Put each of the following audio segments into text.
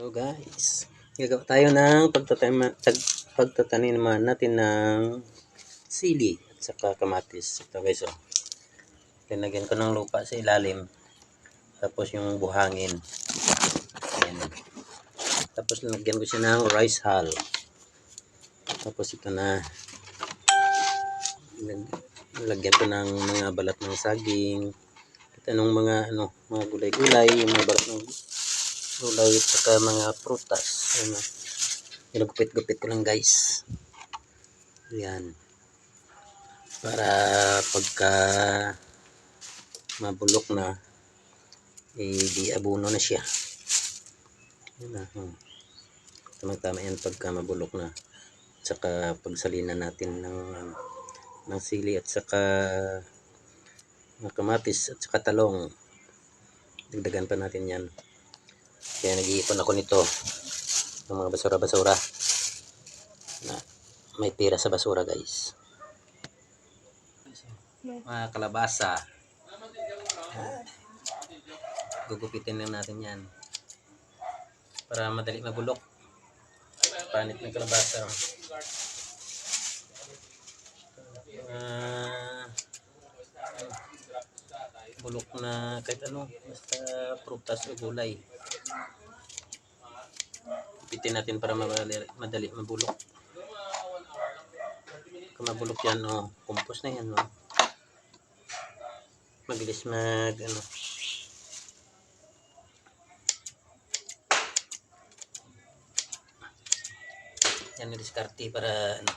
Hello guys. Gagawa tayo ng pagtatanim, tag, pagtataniman natin ng sili at saka kamatis. Ito guys oh. Tinagyan ko ng lupa sa ilalim. Tapos yung buhangin. Ayan. Tapos nilagyan ko siya ng rice hull. Tapos ito na. Nilag- Nilagyan ko ng mga balat ng saging. Ito nung mga ano, mga gulay-gulay, mga balat ng gulay at saka mga prutas. Ano, ginagupit-gupit ko lang guys. Yan. Para pagka mabulok na, eh, di abuno na siya. Yan na. Hmm. Tamang-tama yan pagka mabulok na. At saka pagsalinan natin ng, ano, ng sili at saka mga kamatis at saka talong. Dagdagan pa natin yan. Kaya nag-iipon ako nito ng mga basura-basura na may pira sa basura guys. Mga kalabasa. Gugupitin lang natin yan. Para madali mabulok. Panit ng kalabasa. Ah, bulok na kahit ano, basta prutas o gulay. Pitin natin para madali, madali mabulok. Kung mabulok yan, oh, compost na yan, oh. Mabilis mag, ano, yan diskarte para, ano,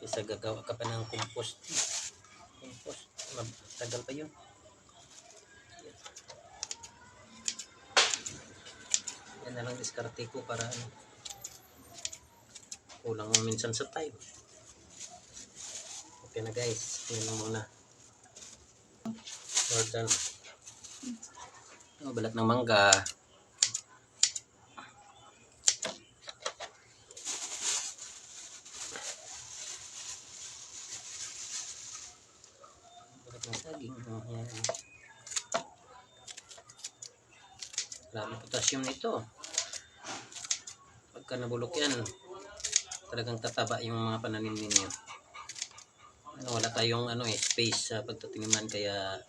isa gagawa ka pa ng compost. Compost, tagal pa yun. Na lang diskarte ko para ano, kulang minsan sa time. Okay na guys, yan na muna. Well done. Oh, balat ng mangga. Balat ng saging. Oh, yan. Marami potassium nito. Pagka nabulok yan, talagang tataba yung mga pananim ninyo. Ano, wala tayong ano eh, space sa pagtatiniman kaya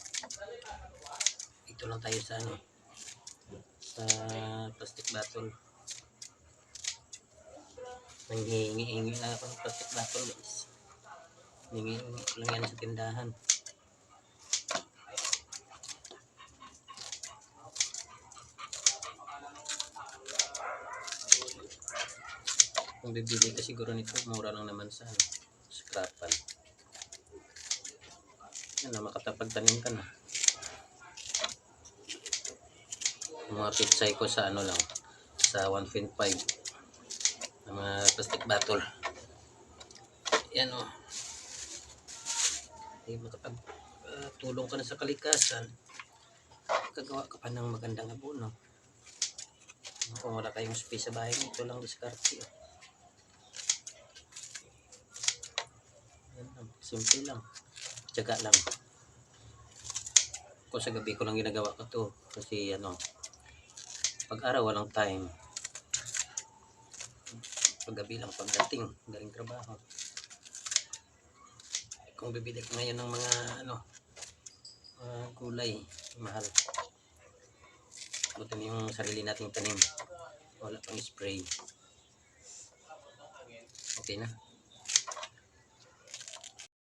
ito lang tayo sa ano sa plastic bottle. Nanghihingi-hingi na ako ng plastic bottle guys. Hingi-hingi lang yan sa tindahan. Kung bibili ka siguro nito, mura lang naman sa ano, scrapan. Yan na, makatapagtanim ka na. Mga pitsay ko sa ano lang, sa 1.5 na mga plastic bottle. Yan o. Ay, makapag ah, tulong ka na sa kalikasan. Kagawa ka pa ng magandang abono. Kung wala kayong space sa bahay, ito lang diskarte. oh. Yan lang, simple lang. Tiyaga lang. Kung sa gabi ko lang ginagawa ko to. Kasi ano, pag araw walang time. Pag gabi lang pagdating, galing trabaho. Kung bibili ko ngayon ng mga ano, mga gulay, mahal. Buti na yung sarili nating tanim. Wala pang spray. Okay na.